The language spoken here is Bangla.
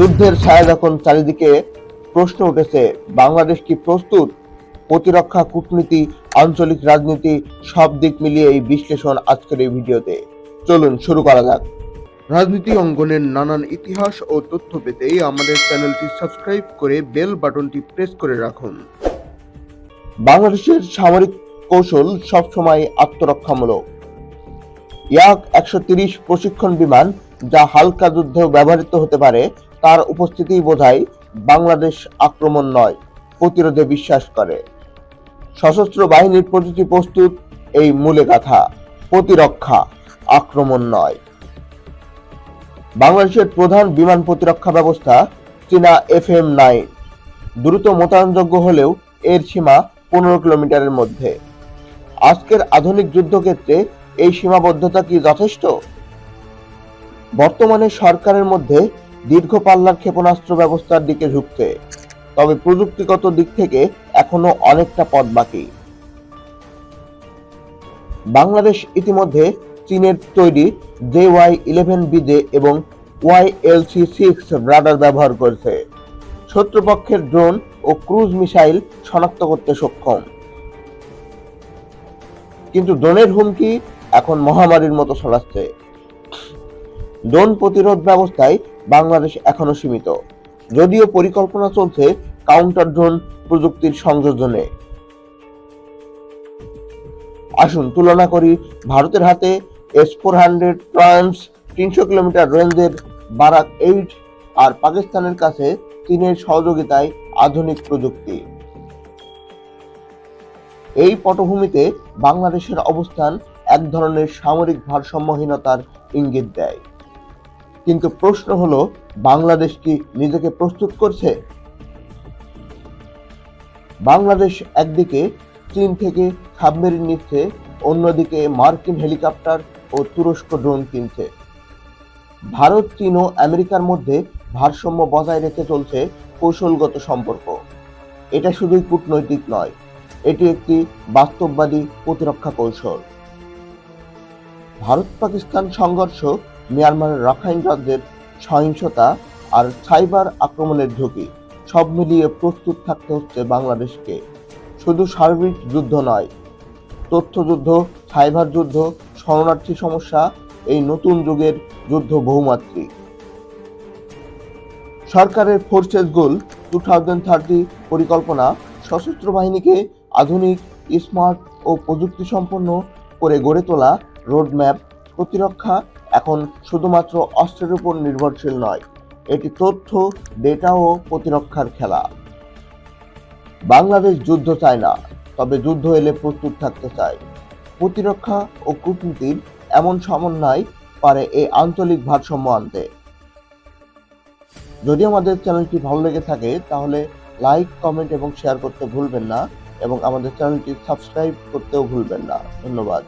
যুদ্ধের ছায়া যখন চারিদিকে প্রশ্ন উঠেছে, বাংলাদেশ কি প্রস্তুত? প্রতিরক্ষা, কূটনীতি, আঞ্চলিক রাজনীতি, সব দিক মিলিয়ে এই বিশ্লেষণ আজকের এই ভিডিওতে। চলুন শুরু করা যাক। রাজনীতি অঙ্গনের নানান ইতিহাস ও তথ্য পেতে আমাদের চ্যানেলটি সাবস্ক্রাইব করে বেল বাটনটি প্রেস করে রাখুন। বাংলাদেশের সামরিক কৌশল সবসময় আত্মরক্ষামূলক। ইয়াক একশো প্রশিক্ষণ বিমান, যা হালকা যুদ্ধেও ব্যবহৃত হতে পারে তার উপস্থিতি বোঝায় বাংলাদেশ আক্রমণ নয়, প্রতিরোধে বিশ্বাস করে। সশস্ত্র বাহিনীর প্রতিটি প্রস্তুত, এই মূলে গাথা, প্রতিরক্ষা আক্রমণ নয়। বাংলাদেশের প্রধান বিমান প্রতিরক্ষা ব্যবস্থা চীনা এফ এম নাইন, দ্রুত মোতায়েনযোগ্য হলেও এর সীমা পনেরো কিলোমিটারের মধ্যে। আজকের আধুনিক যুদ্ধক্ষেত্রে এই সীমাবদ্ধতা কি যথেষ্ট? বর্তমানে সরকারের মধ্যে দীর্ঘ পাল্লার ক্ষেপণাস্ত্র ব্যবস্থার দিকে ঝুঁকছে। তবে প্রযুক্তিগত দিক থেকে এখনও অনেকটা পথ বাকি। বাংলাদেশ ইতিমধ্যে চীনের তৈরি জে ওয়াই ইলেভেন বিজে এবং Y L C six radar ব্যবহার করেছে। শত্রুপক্ষের ড্রোন ও ক্রুজ মিসাইল শনাক্ত করতে সক্ষম। কিন্তু ড্রোনের হুমকি এখন মহামারীর মতো ছড়াচ্ছে। ড্রোন প্রতিরোধ ব্যবস্থায় বাংলাদেশ এখনও সীমিত। যদিও পরিকল্পনা চলছে কাউন্টার ড্রোন প্রযুক্তির সংযোজনে। আসুন, তুলনা করি ভারতের হাতে এস ফোর হান্ড্রেড ট্রান্স তিনশো কিলোমিটার রেঞ্জের বারাক এইট আর পাকিস্তানের কাছে চীনের সহযোগিতায় আধুনিক প্রযুক্তি। এই পটভূমিতে বাংলাদেশের অবস্থান এক ধরনের সামরিক ভারসাম্যহীনতার ইঙ্গিত দেয়। কিন্তু প্রশ্ন হলো, বাংলাদেশ কি নিজেকে প্রস্তুত করছে? বাংলাদেশ একদিকে চীন থেকে সাবমেরিন নিচ্ছে, অন্যদিকে মার্কিন হেলিকপ্টার ও তুরস্ক ড্রোন কিনছে। ভারত, চীন ও আমেরিকার মধ্যে ভারসাম্য বজায় রেখে চলছে কৌশলগত সম্পর্ক। এটা শুধুই কূটনৈতিক নয়, এটি একটি বাস্তববাদী প্রতিরক্ষা কৌশল। ভারত পাকিস্তান সংঘর্ষ মিয়ানমারের রাখাইন রাজ্যের সহিংসতা আর সাইবার আক্রমণের ঝুঁকি, সব মিলিয়ে প্রস্তুত থাকতে হচ্ছে বাংলাদেশকে। শুধু সার্বিক যুদ্ধ নয়, তথ্যযুদ্ধ, সাইবার যুদ্ধ, শরণার্থী সমস্যা, এই নতুন যুগের যুদ্ধ বহুমাত্রিক। সরকারের forces goal two thousand thirty পরিকল্পনা সশস্ত্র বাহিনীকে আধুনিক, স্মার্ট ও প্রযুক্তি সম্পন্ন করে গড়ে তোলা রোডম্যাপ প্রতিরক্ষা এখন শুধুমাত্র অস্ত্রের উপর নির্ভরশীল নয়, এটি তথ্য ডেটা ও প্রতিরক্ষার খেলা। বাংলাদেশ যুদ্ধ চায় না, তবে যুদ্ধ এলে প্রস্তুত থাকতে চায়। প্রতিরক্ষা ও কূটনীতির এমন সমন্বয় পারে এই আঞ্চলিক ভারসাম্য আনতে। যদি আমাদের চ্যানেলটি ভালো লেগে থাকে, তাহলে লাইক, কমেন্ট এবং শেয়ার করতে ভুলবেন না এবং আমাদের চ্যানেলটি সাবস্ক্রাইব করতেও ভুলবেন না। ধন্যবাদ।